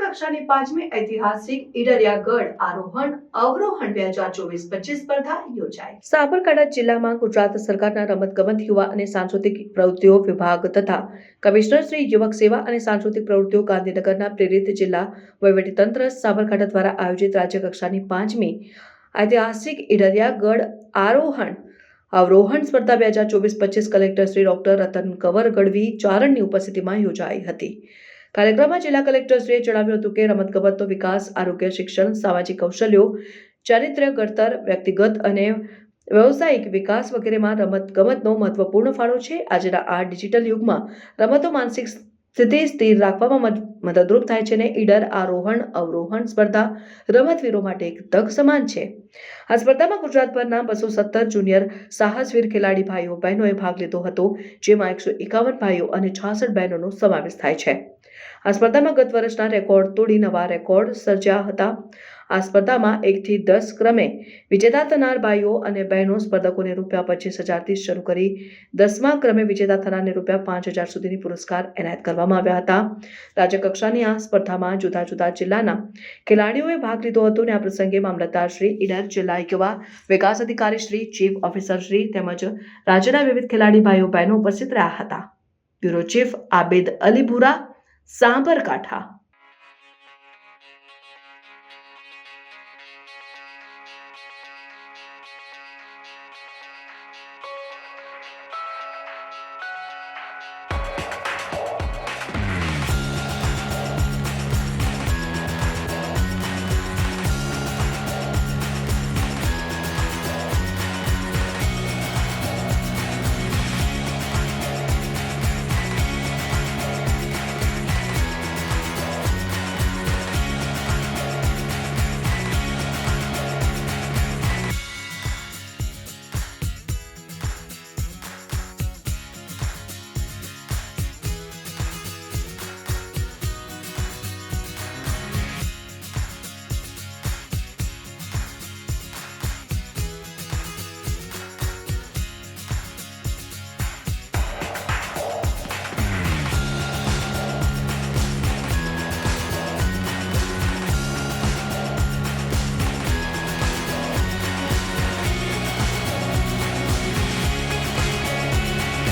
કક્ષાની પાંચમી ઐતિહાસિક ઈડરિયાગઢ આરોહણ અવરોહણ બે હજાર ચોવીસ પચીસ સ્પર્ધા યોજાઈ. સાબરકાંઠા જિલ્લામાં ગુજરાત સરકારના રમતગમત યુવા અને સાંસ્કૃતિક પ્રવૃત્તિઓ વિભાગ તથા કમિશનર શ્રી યુવક સેવા અને સાંસ્કૃતિક પ્રવૃત્તિઓ ગાંધીનગરના પ્રેરિત જિલ્લા વહીવટીતંત્ર સાબરકાંઠા દ્વારા આયોજિત રાજ્યકક્ષાની પાંચમી ઐતિહાસિક ઈડરિયાગઢ આરોહણ અવરોહણ સ્પર્ધા બે હજાર ચોવીસ પચીસ કલેક્ટર શ્રી ડોક્ટર રતન કંવર ગઢવી ચારણની ઉપસ્થિતિમાં યોજાઈ હતી. કાર્યક્રમમાં જિલ્લા કલેક્ટરશ્રીએ જણાવ્યું હતું કે રમતગમતનો વિકાસ, આરોગ્ય, શિક્ષણ, સામાજિક કૌશલ્યો, ચારિત્ર્ય, ઘડતર, વ્યક્તિગત અને વ્યવસાયિક વિકાસ વગેરેમાં રમત ગમતનો મહત્વપૂર્ણ ફાળો છે. આજના આ ડિજિટલ યુગમાં રમતો માનસિક સ્થિતિ સ્થિર રાખવામાં મદદરૂપ થાય છે અને ઈડર, આરોહણ, અવરોહણ સ્પર્ધા રમતવીરો માટે એક તક સમાન છે. આ સ્પર્ધામાં ગુજરાતભરના બસો સત્તર જુનિયર સાહસવીર ખેલાડી ભાઈઓ બહેનોએ ભાગ લીધો હતો, જેમાં એકસો એકાવન ભાઈઓ અને છાસઠ બહેનોનો સમાવેશ થાય છે. આ સ્પર્ધામાં ગત વર્ષના રેકોર્ડ તોડી નવા રેકોર્ડ સર્જ્યા હતા. આ સ્પર્ધામાં એકથી દસ ક્રમે વિજેતા થનાર ભાઈઓ અને બહેનો સ્પર્ધકોને રૂપિયા પચીસ હજારથી શરૂ કરી દસમા ક્રમે વિજેતા થનારને રૂપિયા પાંચ હજાર સુધીની પુરસ્કાર એનાયત કરવામાં આવ્યા હતા. રાજ્યકક્ષાની આ સ્પર્ધામાં જુદા જુદા જિલ્લાના ખેલાડીઓએ ભાગ લીધો હતો અને આ પ્રસંગે મામલતદાર શ્રી ઈડર જિલ્લા યુવા વિકાસ અધિકારી શ્રી, ચીફ ઓફિસર શ્રી તેમજ રાજ્યના વિવિધ ખેલાડી ભાઈઓ બહેનો ઉપસ્થિત રહ્યા હતા. Bureau chief Abed Alipura Sabarkantha